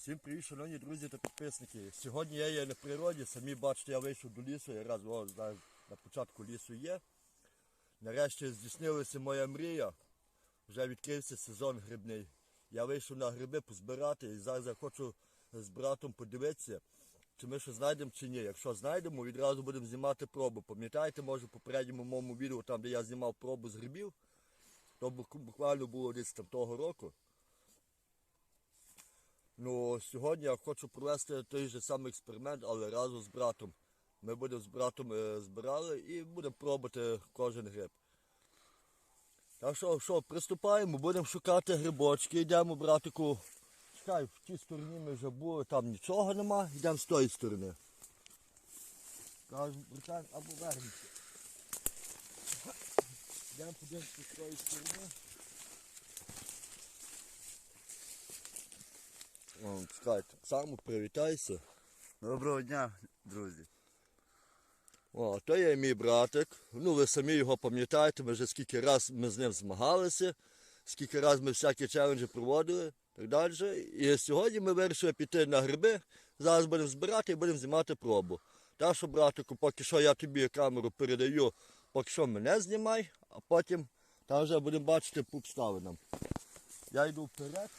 Всім привіт, шановні друзі та підписники. Сьогодні я є на природі, самі бачите, я вийшов до лісу, я раз о, зараз на початку лісу є. Нарешті здійснилася моя мрія. Вже відкрився сезон грибний. Я вийшов на гриби позбирати і зараз я хочу з братом подивитися, чи ми що знайдемо чи ні. Якщо знайдемо, відразу будемо знімати пробу. Пам'ятаєте, може, в попередньому моєму відео, там де я знімав пробу з грибів, то буквально було десь там того року. Ну, сьогодні я хочу провести той же самий експеримент, але разом з братом. Ми будемо з братом е, збирали і будемо пробувати кожен гриб. Так що, що, приступаємо, будемо шукати грибочки, йдемо, братику. Чекай, в тій стороні ми вже були, там нічого нема, йдемо з тої сторони. Кажемо, братан, або вернемося. Йдемо подивимося з тої сторони. О, чекай, так привітайся. Доброго дня, друзі. О, то є мій братик. Ну, ви самі його пам'ятаєте, ми вже скільки раз ми з ним змагалися, скільки раз ми всякі челенджі проводили так далі. І сьогодні ми вирішили піти на гриби. Зараз будемо збирати і будемо знімати пробу. Так що, братику, поки що я тобі камеру передаю, поки що мене знімай, а потім там вже будемо бачити по обставинам. Я йду вперед.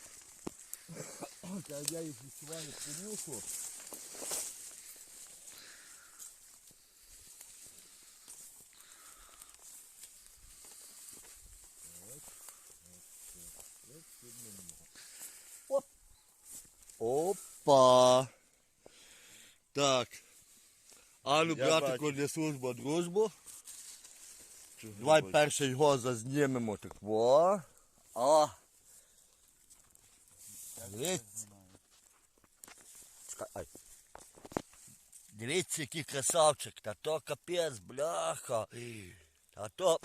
Я їх відчуваю понюху. Оп. Опа. Так. А ну, Я братику, бачу. для службу дружбу. Давай перше його зазнімемо так. Во. А. Дивіться. Ай. Дивіться, який красавчик. Та то капець, бляха. Та то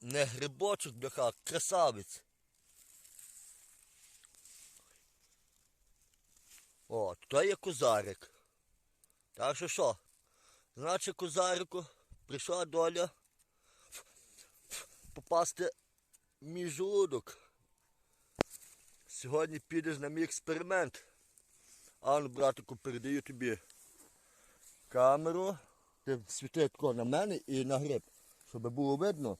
не грибочок, бляха, а красавець. О, то є козарик. Так що що? Значить, козарику прийшла доля попасти в мій желудок. Сьогодні підеш на мій експеримент. Ану, братику, передаю тобі камеру. Ти світи тако на мене і на гриб, щоб було видно.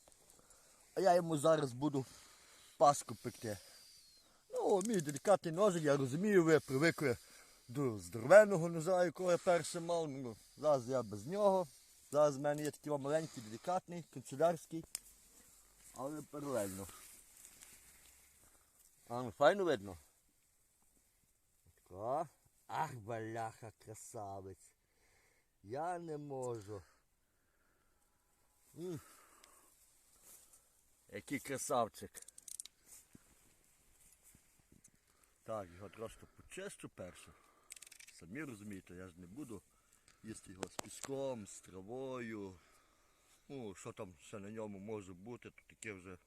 А я йому зараз буду паску пекти. Ну, мій делікатний ножик, я розумію, ви привикли до здоровенного ножа, якого я перше мав. Ну, зараз я без нього. Зараз в мене є такий маленький, делікатний, канцелярський. Але паралельно. А ну файно видно. Тако. Ах, баляха, красавець. Я не можу. М. Який красавчик. Так, його трошки почищу перше. Самі розумієте, я ж не буду їсти його з піском, з травою. Ну, що там ще на ньому може бути, то таке вже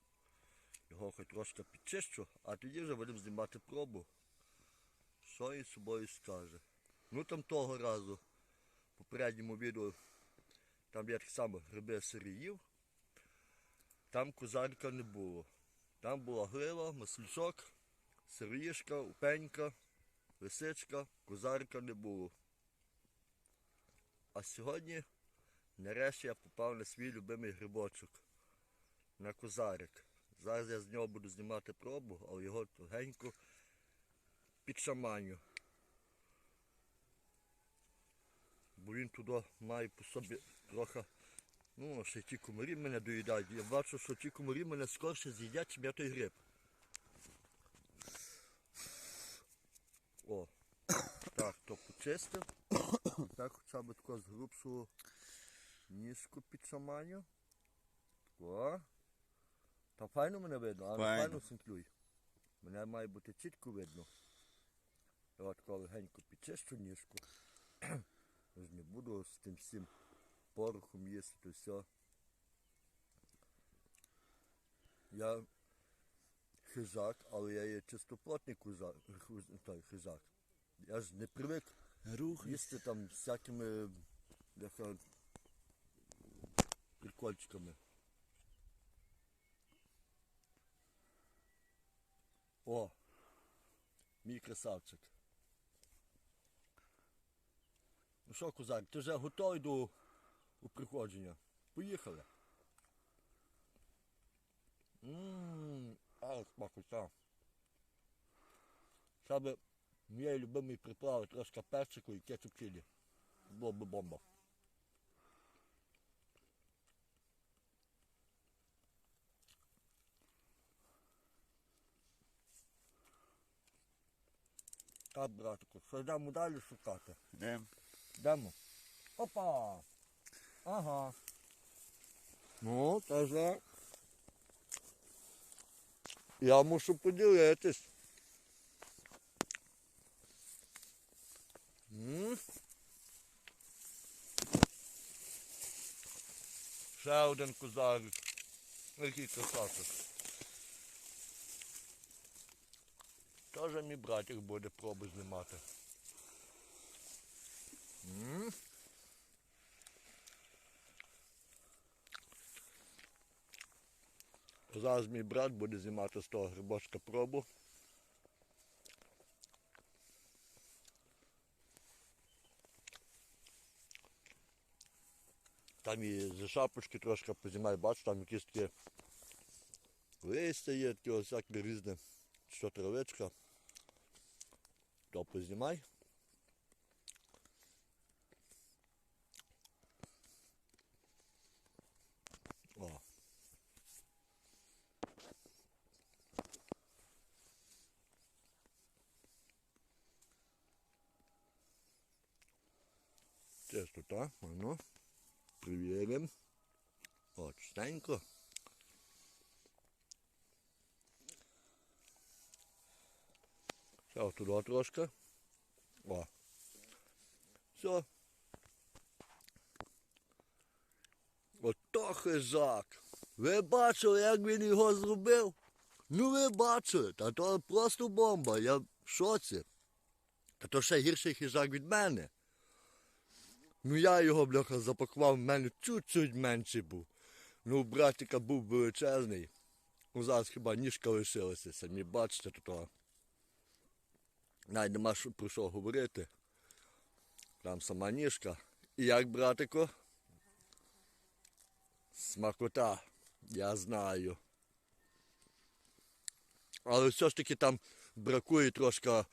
хоч трошки підчищу, а тоді вже будемо знімати пробу. Що він собою скаже. Ну там того разу, в попередньому відео, там я так само гриби сиріїв, там козарка не було. Там була грива, маслючок, сироїшка, упенька, лисичка, козарка не було. А сьогодні нарешті я попав на свій любимий грибочок. На козарик. Зараз я з нього буду знімати пробу, але його тугенько підшаманю. Бо він туди має по собі трохи. Ну, ще ті комарі мене доїдають. Я бачу, що ті комарі мене скорше з'їдять, чим той гриб. О. Так, то почистив. Так хоча б тако з грубшого ніжку підшаманю. О. Та файно мене видно, а Файно. файно синклюй. Мене має бути чітко видно. Я от коли легенько підчищу ніжку. Я ж не буду з тим всім порохом їсти, то все. Я хижак, але я є чистоплотний кузак, хуз- той, хижак. Я ж не привик Рух. їсти там всякими яка, прикольчиками. О! Мій красавчик. Ну що, козак, ти вже готовий до приходження? Поїхали. Ммм, але смакота. Ще би моєї любимої приправи трошки перчику і кетчуп чилі. Було б бомба. Так, братику, що йдемо далі шукати? Йдемо. Йдемо. Опа! Ага. Ну, це вже. Я мушу поділитись. М? Ще один козарик. Який красавчик. Тоже мій братик буде проби знімати. М? Зараз мій брат буде знімати з того грибочка пробу. Там і за шапочки трошки познімай, бач, там якісь такі листя є, такі всякі різне, що травичка. То познімай. О. Чистота, а ну, перевіримо. О, чистенько. Ще туди трошки. О. Все. Ото хижак. Ви бачили, як він його зробив? Ну ви бачили, та то просто бомба, я в шоці. Та то ще гірший хижак від мене. Ну я його, бляха, запакував, в мене чуть-чуть менший був. Ну, братика був величезний. Ну зараз хіба ніжка лишилася, самі бачите, то. Навіть нема про що говорити. Там сама ніжка. І як, братико? Смакота, я знаю. Але все ж таки там бракує трошки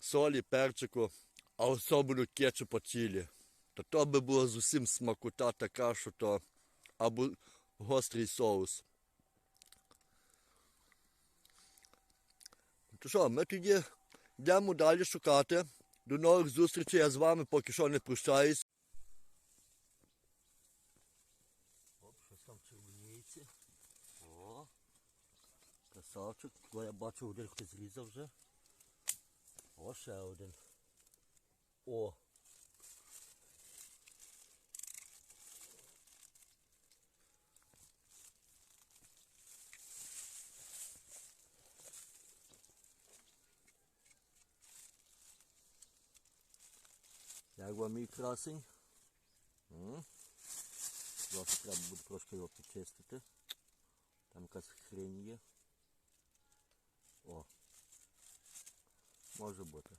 солі, перчику, а особливо кетчупа чилі. То то би було зовсім смакота така, що то або гострий соус. То що, ми тоді йдемо далі шукати. До нових зустрічей, я з вами поки що не прощаюсь. Оп, щось там червоніється. О, красавчик. коли я бачу, один хтось зрізав вже. О, ще один. О. Вам мій красень? Зараз треба буде трошки його почистити. Там якась хрень є. О. Може бути.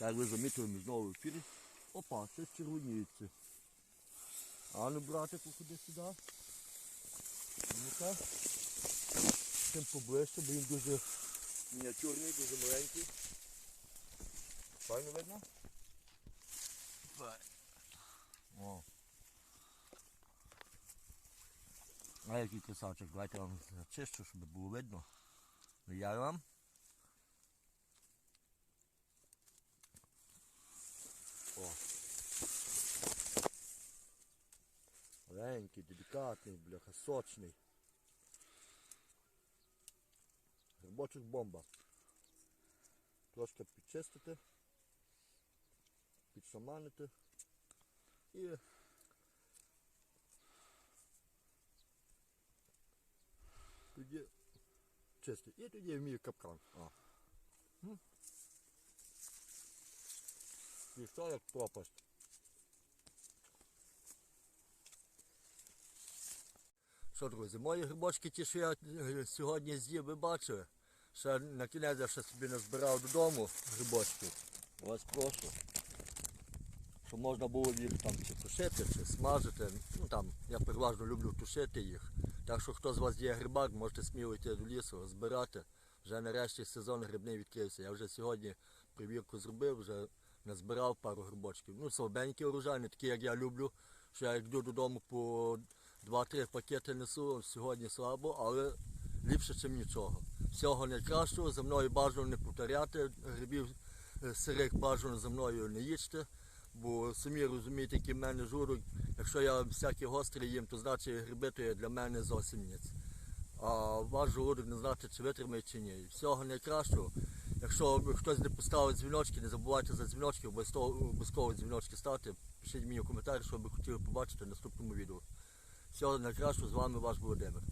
Як ви замітили, ми знову в ефірі. Опа, це червоніється. А ну, братику, ходи сюди. Ну-ка. Чим поближче, бо він дуже мініатюрний, дуже маленький. Файно видно? О. А який красавчик, давайте вам зачищу, щоб було видно. Ну я вам. О. Маленький, делікатний, бляха, сочний. Грибочок бомба. Трошки підчистити, підшаманити і тоді чистий. І тоді вмію капкан. А. І все як пропасть. Що, друзі, мої грибочки ті, що я сьогодні з'їв, ви бачили. Ще на кінець я ще собі не збирав додому грибочків. Ось прошу. Що можна було їх там чи тушити, чи смажити. Ну там я переважно люблю тушити їх. Так що хто з вас є грибак, можете сміло йти до лісу, збирати. Вже нарешті сезон грибний відкрився. Я вже сьогодні привірку зробив, вже назбирав пару грибочків. Ну, слабенькі урожай, не такі, як я люблю. Що я йду додому по 2-3 пакети несу, сьогодні слабо, але ліпше, ніж нічого. Всього найкращого, за мною бажано не повторяти, грибів е, сирих бажано за мною не їсти, бо самі розумієте, які в мене журуть. Якщо я всякі гострі їм, то значить гриби то є для мене зовсім ніц. А ваш желудок не знати, чи витримає, чи ні. Всього найкращого. Якщо хтось не поставить дзвіночки, не забувайте за дзвіночки, обов'язково дзвіночки ставте. Пишіть мені в коментарі, що ви хотіли побачити в наступному відео. Всього найкращого, з вами ваш Володимир.